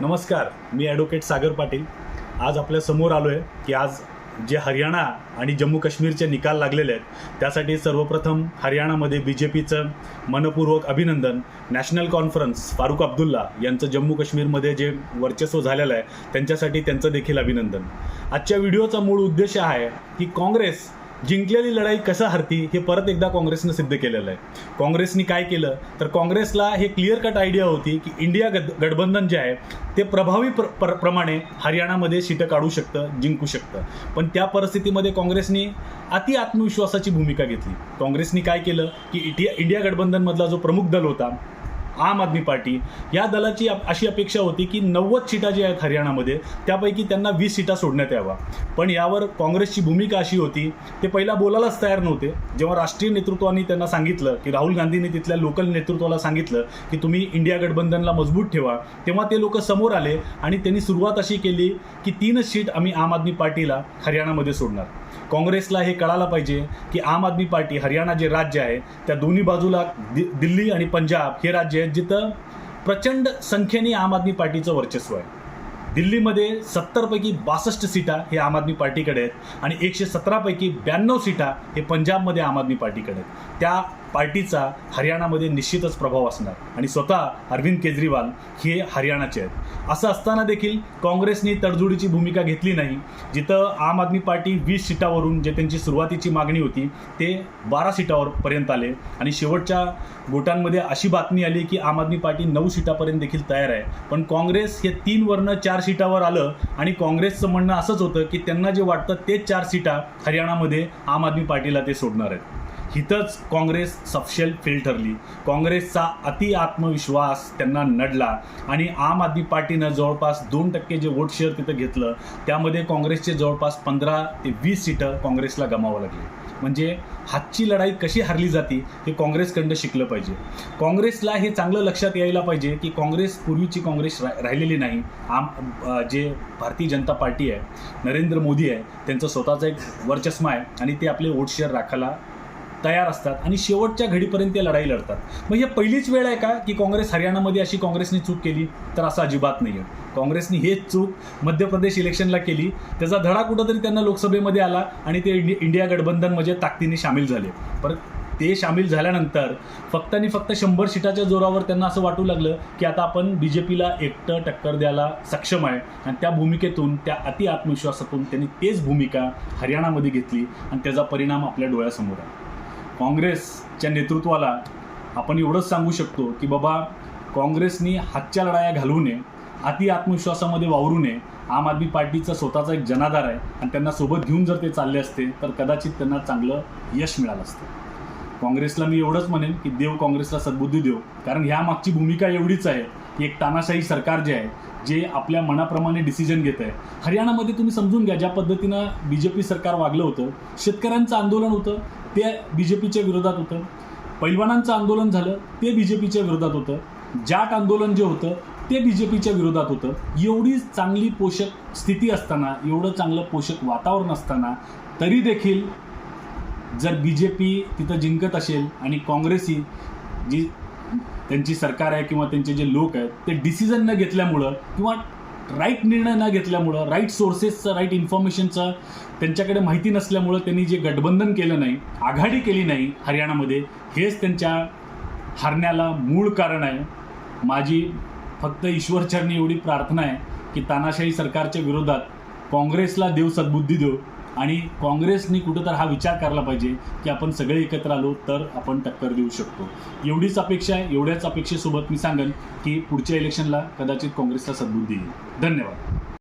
नमस्कार मी ॲडव्होकेट सागर पाटील. आज आपल्यासमोर आलो आहे की आज जे हरियाणा आणि जम्मू काश्मीरचे निकाल लागलेले आहेत त्यासाठी सर्वप्रथम हरियाणामध्ये बी जे पीचं मनपूर्वक अभिनंदन. नॅशनल कॉन्फरन्स फारुख अब्दुल्ला यांचं जम्मू काश्मीरमध्ये जे वर्चस्व झालेलं आहे त्यांच्यासाठी त्यांचं देखील अभिनंदन. आजच्या व्हिडिओचा मूळ उद्देश आहे की काँग्रेस जिंकलेली लढाई कसं हरती हे परत एकदा काँग्रेसनं सिद्ध केलेलं आहे. काँग्रेसनी काय केलं? तर काँग्रेसला हे क्लिअर कट आयडिया होती की इंडिया गद गठबंधन जे आहे ते प्रभावी प्र प्र- प्रमाणे हरियाणामध्ये सीटं काढू शकतं जिंकू शकतं. पण त्या परिस्थितीमध्ये काँग्रेसनी अति आत्मविश्वासाची भूमिका घेतली. काँग्रेसनी काय केलं? की इंडिया इंडिया गठबंधनमधला जो प्रमुख दल होता आम आदमी पार्टी. या दलाची अप- अशी अपेक्षा होती की नव्वद सीटा ज्या आहेत हरियाणामध्ये त्यापैकी त्यांना वीस सीटा सोडण्यात यावा पण यावर काँग्रेसची भूमिका अशी होती ते पहिला बोलायलाच तयार नव्हते. जेव्हा राष्ट्रीय नेतृत्वाने त्यांना सांगितलं की राहुल गांधींनी तिथल्या लोकल नेतृत्वाला सांगितलं की तुम्ही इंडिया गठबंधनला मजबूत ठेवा तेव्हा ते लोक समोर आले आणि त्यांनी सुरुवात अशी केली की तीनच सीट आम्ही आम आदमी पार्टीला हरियाणामध्ये सोडणार. काँग्रेसला हे कळायला पाहिजे की आम आदमी पार्टी हरियाणा जे राज्य आहे त्या दोन्ही बाजूला दि दिल्ली आणि पंजाब हे राज्य आहेत जिथं प्रचंड संख्येने आम आदमी पार्टीचं वर्चस्व आहे. दिल्लीमध्ये सत्तरपैकी बासष्ट सीटा हे आम आदमी पार्टीकडे आहेत आणि एकशे सतरापैकी ब्याण्णव सीटा हे पंजाबमध्ये आम आदमी पार्टीकडे आहेत. त्या पार्टीचा हरियाणामध्ये निश्चितच प्रभाव असणार आणि स्वतः अरविंद केजरीवाल हे हरियाणाचे आहेत. असं असताना देखील काँग्रेसने तडजोडीची भूमिका घेतली नाही. जिथं आम आदमी पार्टी वीस सीटावरून जे त्यांची सुरुवातीची मागणी होती ते बारा सीटावर पर्यंत आले. आणि शेवटच्या गोटांमध्ये अशी बातमी आली की आम आदमी पार्टी नऊ सीटापर्यंत देखील तयार आहे. पण काँग्रेस हे तीनवरनं चार सीटावर आलं आणि काँग्रेसचं म्हणणं असंच होतं की त्यांना जे वाटतं तेच चार सीटा हरियाणामध्ये आम आदमी पार्टीला ते सोडणार आहेत. हिथंच काँग्रेस सपशेल फेल ठरली काँग्रेसचा अति आत्मविश्वास त्यांना नडला आणि आम आदमी पार्टीनं जवळपास दोन टक्के जे वोट शेअर तिथं घेतलं त्यामध्ये काँग्रेसचे जवळपास पंधरा ते वीस सीटं काँग्रेसला गमावं लागली. म्हणजे हातची लढाई कशी हारली जाते हे काँग्रेसकडनं शिकलं पाहिजे. काँग्रेसला हे चांगलं लक्षात यायला पाहिजे की काँग्रेस पूर्वीची काँग्रेस रा राहिलेली नाही. आम जे भारतीय जनता पार्टी आहे नरेंद्र मोदी आहे त्यांचं स्वतःचं एक वर्चस्व आहे आणि ते आपले वोट शेअर राखायला तयार असतात आणि शेवटच्या घडीपर्यंत ते लढाई लढतात. मग ही पहिलीच वेळ आहे का की काँग्रेस हरियाणामध्ये अशी काँग्रेसने चूक केली? तर असं अजिबात नाही आहे काँग्रेसने हेच चूक मध्य प्रदेश इलेक्शनला केली. त्याचा धडा कुठंतरी त्यांना लोकसभेमध्ये आला आणि ते इंडिया गठबंधनमध्ये ताकदीने सामील झाले. परत ते सामील झाल्यानंतर फक्त आणि फक्त शंभर सीटाच्या जोरावर त्यांना असं वाटू लागलं की आता आपण बी जे पीला एकटं टक्कर द्यायला सक्षम आहे. आणि त्या भूमिकेतून त्या अति आत्मविश्वासातून त्यांनी तेच भूमिका हरियाणामध्ये घेतली आणि त्याचा परिणाम आपल्या डोळ्यासमोर आहे काँग्रेसच्या नेतृत्वाला आपण एवढंच सांगू शकतो की बाबा काँग्रेसनी हातच्या लढाया घालवू नये अति आत्मविश्वासामध्ये वावरू नये. आम आदमी पार्टीचा स्वतःचा एक जनाधार आहे आणि त्यांना सोबत घेऊन जर ते चालले असते तर कदाचित त्यांना चांगलं यश मिळालं असतं. काँग्रेसला मी एवढंच म्हणेन की देव काँग्रेसला सद्बुद्धी देव. कारण ह्या मागची भूमिका एवढीच आहे की एक तानाशाही सरकार जे आहे जे आपल्या मनाप्रमाणे डिसिजन घेत आहे. हरियाणामध्ये तुम्ही समजून घ्या ज्या पद्धतीनं बी जे पी सरकार वागलं होतं शेतकऱ्यांचं आंदोलन होतं ते बी जे पीच्या विरोधात होतं. पैलवानांचं आंदोलन झालं ते बी जे पीच्या विरोधात होतं. जाट आंदोलन जे होतं ते बी जे पीच्या विरोधात होतं. एवढी चांगली पोषक स्थिती असताना एवढं चांगलं पोषक वातावरण असताना तरी देखील जर बी जे पी तिथं जिंकत असेल आणि काँग्रेस ही जी त्यांची सरकार आहे किंवा त्यांचे जे लोक आहेत ते डिसिजन न घेतल्यामुळं किंवा राईट निर्णय न घेतल्यामुळं राईट सोर्सेसचं राईट इन्फॉर्मेशनचं त्यांच्याकडे माहिती नसल्यामुळं त्यांनी जे गठबंधन केलं नाही आघाडी केली नाही हरियाणामध्ये हेच त्यांच्या हारण्याला मूळ कारण आहे. माझी फक्त ईश्वरचरणी एवढी प्रार्थना आहे की तानाशाही सरकारच्या विरोधात काँग्रेसला देव सद्बुद्धी देव आणि काँग्रेसनी कुठं तर हा विचार करायला पाहिजे की आपण सगळे एकत्र आलो तर आपण टक्कर देऊ शकतो. एवढीच अपेक्षा आहे एवढ्याच अपेक्षेसोबत मी सांगेन की पुढच्या इलेक्शनला कदाचित काँग्रेसला सद्बुद्धी येईल. धन्यवाद.